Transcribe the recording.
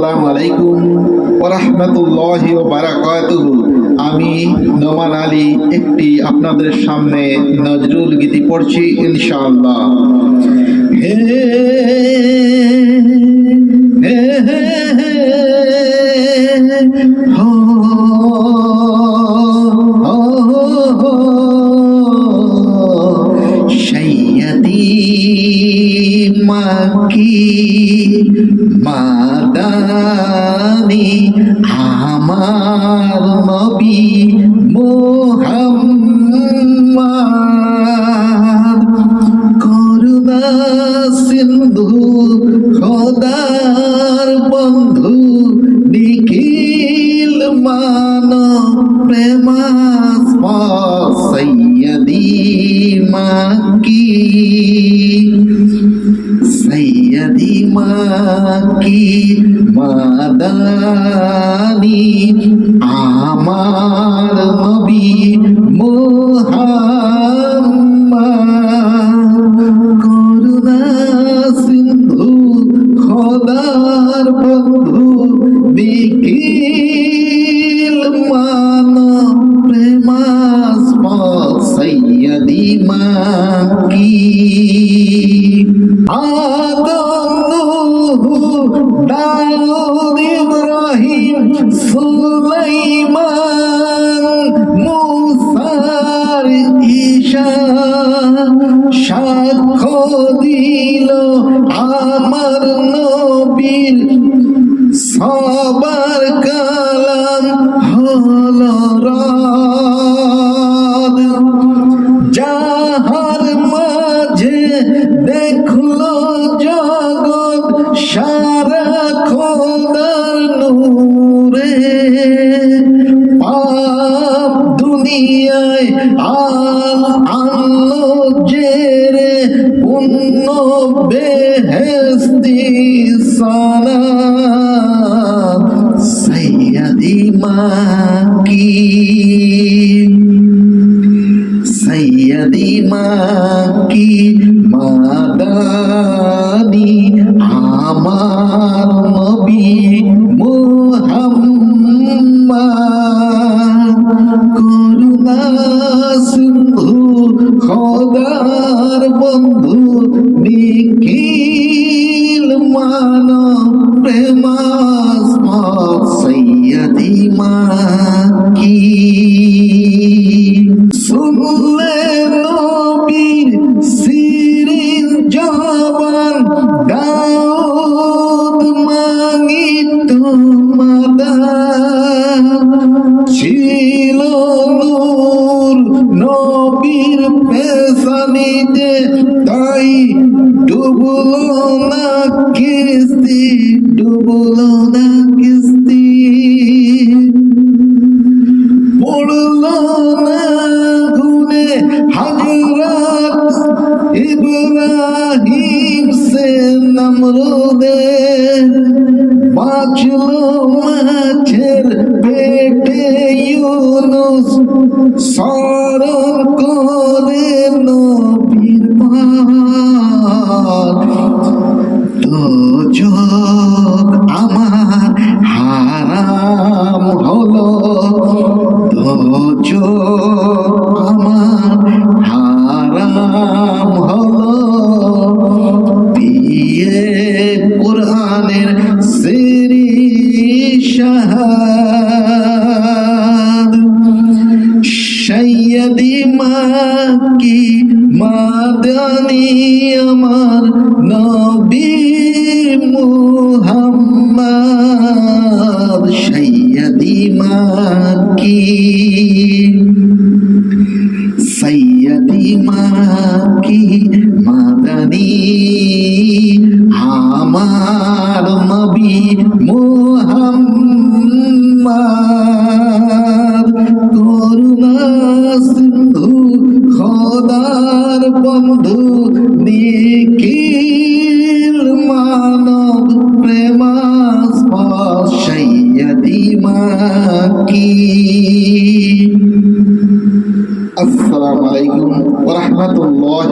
আসসালামু আলাইকুম ওরহমতুল্লাহ বারাকাতুহ। আমি নোমান আলী একটি আপনাদের সামনে নজরুল গীতি পড়ছি ইনশাআল্লাহ। মাদানি আমার নবী মোহাম্মদ। করুণা সিন্ধু খোদার বন্ধু নিখিল মান প্রেমাস্প সৈয়দি মাকি। মাকি মাদানি আমার নবী মোহাম্মদ খোদার বন্ধু নিখিল দাউদ ইব্রাহিম সুলাইমান মুসার ঈশা সাক্ষ্য দিল আমার নবীর। সবার কালাম হল যাহার পাপ দুনিয়ায় আল আনলো জেরে পুণ্য বেহেস্তি সানা সৈয়দি মাকি। সৈয়দি মাকি, মাদানি, আমার নবী মোহাম্মদ খোদার বন্ধু নিখিল মান প্রেমাস্ম সৈয়দি মাকি নবীর পেশানিতে তাই ডুবলো না কিস্তি, ডুবলো না কিস্তি। পড়ল না গুনে হাজরাত, ইব্রাহিম সে নমরুদের বাঁচলো মাছের পেটে ইউনুস স্মরণ করে নবীর তো চোখ আমার হারাম হলো তো চোখ আমার হারাম হলো। সৈয়দি মাকি মাদানি আমার নবী মুহাম্মদ। সৈয়দি মাকি সৈয়দি মাকি মাদানি আমার নবী মুহাম্মদ। করুণা সিন্ধু খোদার বন্ধু নিখিল মানব প্রেমাস্প সৈয়দি মাকি আসসালামু আলাইকুম ওয়া রাহমাতুল্লাহ